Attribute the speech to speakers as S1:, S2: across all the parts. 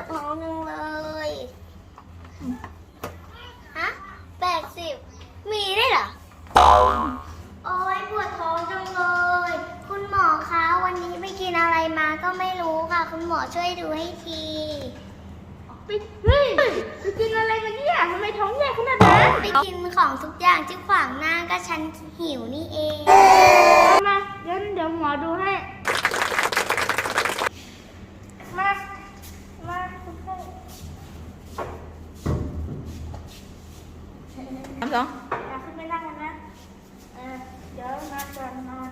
S1: ดท้องจังเลยฮะแปดสิบมีได้วยเหรอ โอ้ยปวดท้องจังเลย คุณหมอคะวันนี้ไปกินอะไรมาก็ไม่รู้ค่ะ คุณหมอช่วยดูให้ที
S2: ไปเฮ้ยไปกินอะไรมาเนี่ยทำไมท้องใหญ่ขนาดนั้น
S1: ไปกินของทุกอย่างที่ขวางหน้าก็ฉันหิวนี่เอง
S2: มาเดี๋ยวเดี๋ยวหมอดูให้ มา มาคุณไข้
S3: สามสอง
S2: อยากขึ้นไปนั่งกันนะ เออ เดี๋ยวนอนก่อนนอน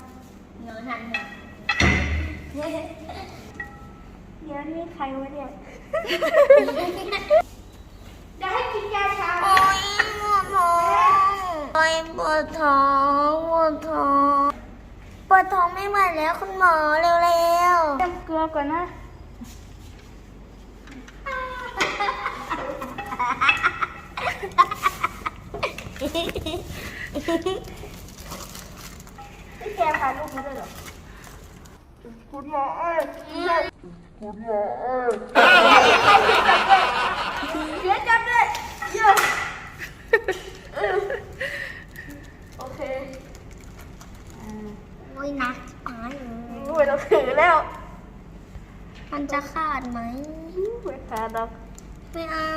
S1: เนื้อหันเหรอ
S2: เดี๋ยวนี่ใครวะเนี่ยจะให้กินยาชา
S1: โอ้ยปวดท้องโอ้ยปวดท้องปวดท้องปวดท้องไม่ไหวแล้วคุณหมอเร็ว
S2: เติมเกลือก่อนนะ พี่แกพาลูกมาด้วยเหรอคุณหมอเอ้ยคุณหมอเอ้ยเดี๋ยวจับด้วยเยอะโอเค
S1: ๆโอ้ยหนักตายเลย
S2: ไม่ต้องถือแล้ว
S1: มันจะขาดไหม
S2: ไม่ขาดหรอก
S1: ไม่เอา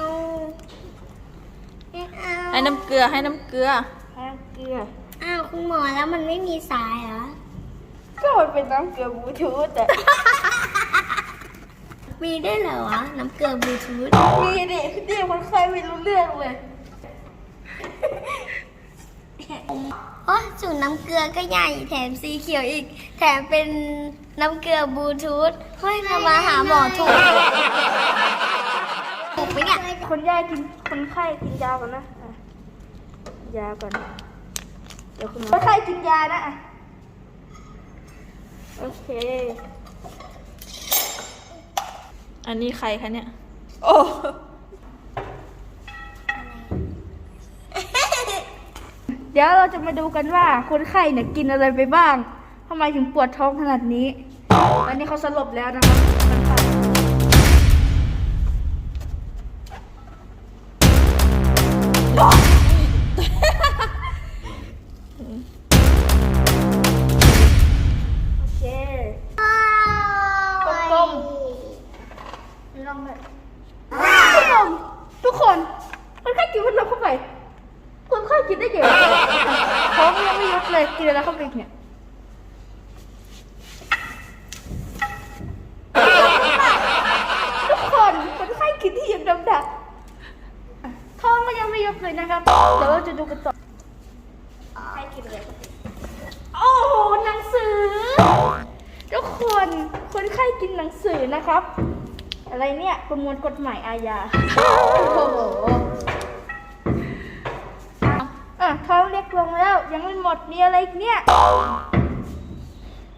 S1: ไม่เอา
S3: ให้น้ำเกลือให้น้ำเกลือ
S2: แค่เกลือ
S1: อ้าวคุณหมอแล้วมันไม่มีสายเหรอ
S2: ก็มันเป็นน้ำเกลือบลูทูธแต่
S1: มีได้วยเหรอวะน้ำเกลือบลูทูธ
S2: มีดิเดี๋ยวคนไข้ไม่รู้เรื่องเลย
S1: โอ้สูตรน้ำเกลือก็ใหญ่แถมสีเขียวอีก แถมเป็นน้ำเกลือบลูทูธเฮ้ยเรามาหาหมอถูกถู กไหมเนี่ย
S2: คนยากินคนไข้กินยาก่อนนะอะยาก่อน เดี๋ยวคุณหมอคนไข้กินยานะอะโอเค
S3: อันนี้ใครคะเนี่ย โอ้
S2: เดี๋ยวเราจะมาดูกันว่าคนไข้เนี่ยกินอะไรไปบ้างทำไมถึงปวดท้องขนาดนี้ตอนนี้เขาสลบแล้วนะครั กินอะไรเข้าไปอีกเนี่ย ทุกคนคนไข้กินที่ยังดำดักท้องก็ยังไม่ยุบเลยนะครับเดี๋ยวเราจะดูกันต่อใครกินอะไรเข้าไปโอ้โหหนังสือ ทุกคนคนไข้กินหนังสือนะครับ อะไรเนี่ยประมวลกฎหมายอาญาโอ้โห ม่หมดมีอะไรอีกเนี่ย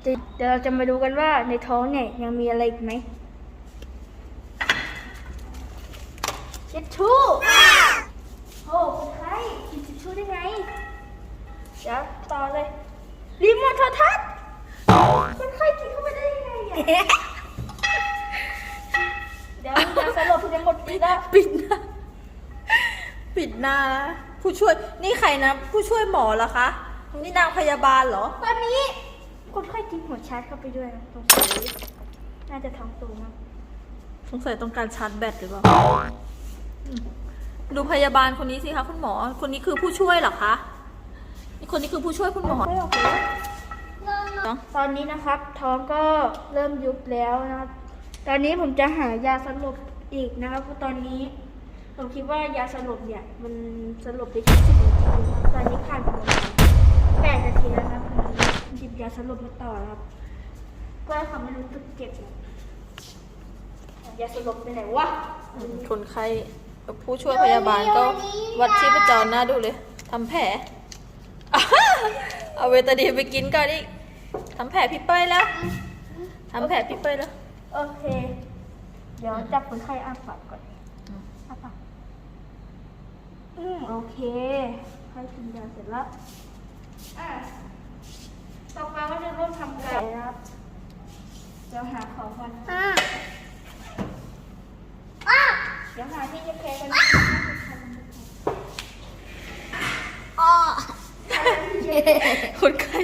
S2: เดี๋ยวเดี๋ยวเราจะมาดูกันว่าในท้องเนี่ยยังมีอะไรอีกไหมเช็ดชู่โอ้คนไข้กินเช็ดชู่ได้ไงเดี๋ยวต่อเลยรีโมทโทรทัศน์คนไข้กินเข้าไปได้ยังไงเนี่ยเดี๋ยวยาสลบจะหมดปีแล้ว
S3: ปิดหน้า ปิดหน้านะผู้ช่วย นี่ใครนะ ผู้ช่วยหมอเหรอคะ นี่นางพยาบาลเหรอ
S2: ตอนนี้คนไข้กินหัวชาร์จเข้าไปด้วยนะตรงสีน่าจะท้องโตมาก
S3: สงสัยต้องการชาร์จแบตหรือเปล่าอืมดูพยาบาลคนนี้สิคะคุณหมอ คนนี้คือผู้ช่วยเหรอคะนี่คนนี้คือผู้ช่วยคุณหมอ
S2: ไม่โอเค
S3: เนาะ
S2: ตอนนี้นะครับ ท้องก็เริ่มยุบแล้วนะครับ ตอนนี้ผมจะหายาสลบอีกนะครับเพราะตอนนี้ ผมคิดว่ายาสลบเนี่ย มันสลบได้แค่สิบนาทีนะครับตอนนี้ผ่านไปประมาณ แปดนาทีแล้วนะครับผมหยิบยาสลบมาต่อนะครับเพื่อให้เขาไม่รู้สึกเจ็บนะยาสลบไปไหนวะ
S3: คนไข้กับผู้ช่วยพยาบาลก็วัดชีพจรหน้าดูเลยทำแผลเอาเวตาดีนไปกินก่อนอีกทำแผลพี่เป้ยแล้วทำแผลพี่เป้ยแล้ว
S2: โอเค เดี๋ยวจับคนไข้อ้าปากก่อน
S3: อืม
S2: อ้าปากอืมโอเคให้กินยาเสร็จแล้ว อะต่อไปก็จะเริ่มทำการนะครับเดี๋ยวหาของก่อน
S1: อะ
S2: ดี๋ยวหาที่จะแพ้กัน
S1: อ้อ
S3: คนไข้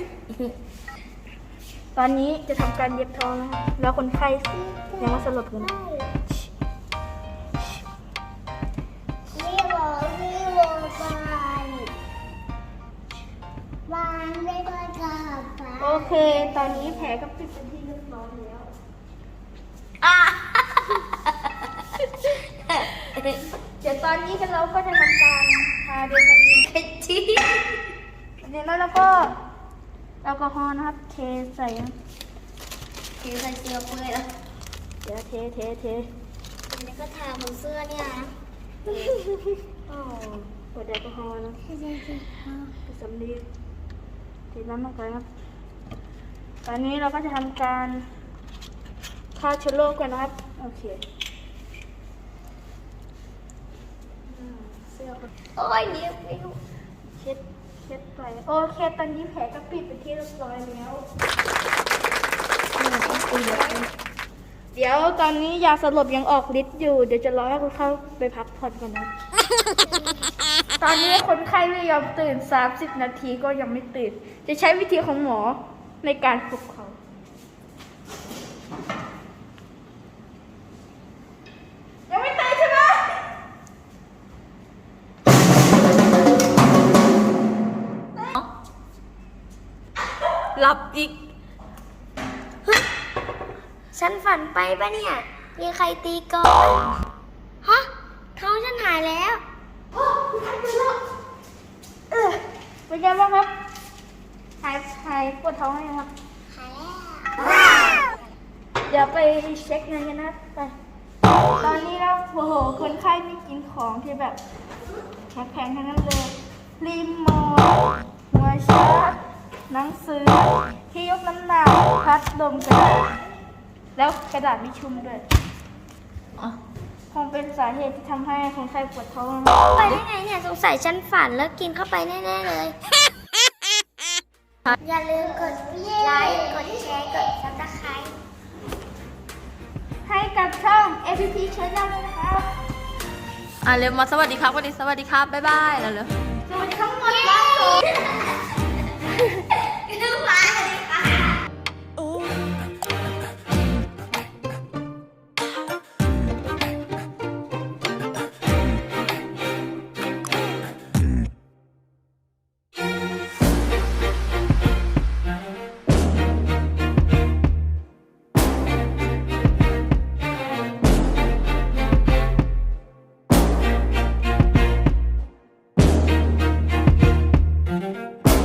S2: ตอนนี้จะทำการเย็บท้องนะครับแล้วคนไข้ยังไม่สลบกันนะ เค ตอนนี้แผลก็ปิดเป็นที่เรียบร้อยแล้ว
S1: อะ
S2: เดี๋ยวตอนนี้กันเราก็จะทำการทาเดซามิน
S1: เผ็ดจี๊ด
S2: เดี๋ยวแล้วเราก็แอลกอฮอล์นะครับ เทใส่นะ
S1: คือใส่เสื้อเปื่อยแล้ว
S2: เดี๋ยวเทเทเท
S1: อันนี้ก็ทาบนเสื้อเนี่ยนะ
S2: โอ้กดแอลกอฮอล์นะผสมดีเทน้ำลงไปครับ ตอนนี้เราก็จะทำการฆ่าเชื้อโรคกันนะครับ โอเคอืมเสื้อก็
S1: โอ้ยเดี๋ยวไม่รู้
S2: เช็ดเช็ดไปโอเคตอนนี้แผลก็ปิดเป็นที่เรียบร้อยแล้วเดี๋ยวตอนนี้ยาสลบยังออกฤทธิ์อยู่ เดี๋ยวจะรอให้คนไข้ไปพักผ่อนก่อนนะ ตอนนี้คนไข้ไม่ยอมตื่น 30 นาทีก็ยังไม่ตื่น จะใช้วิธีของหมอ ในการปลุกเขา ยังไม่ตื่นใช่ไหม
S3: หลับอีก
S1: ฉันฝันไปปะเนี่ย มีใครตีก่อนฮะท้องฉันหายแล้ว
S2: เออเป็นไงบ้างครับหายหายปวดท้องไหมครับ
S1: หายแล้ว
S2: เดี๋ยวไปเช็คเงินกันนะไป ตอนนี้เราโอ้โหคนไข้ไม่กินของที่แบบแพงๆทั้งนั้นเลยรีโมทหัวชาร์จหนังสือ ที่ยกน้ำหนักพัดลมกระดาษแล้วกระดาษมิชุ่มด้วย
S3: อะ
S2: คงเป็นสาเหตุที่ทำให้คนไข้ปวดท้อง
S1: ไปได้ไงเนี่ย สงสัยฉันฝันแล้วกินเข้าไปแน่ ๆ เลย อย่าลืมกดไลค์ กดแชร์ กดซับสไครต์
S2: ให้กับช่อง APP Channel เลยนะครับ
S3: อะเร็วมาสวัสดีครับสวัสดีสวัสดีครับ บ๊ายบายแล้วเร็ว
S2: สวัสดีทั้งหมดครับ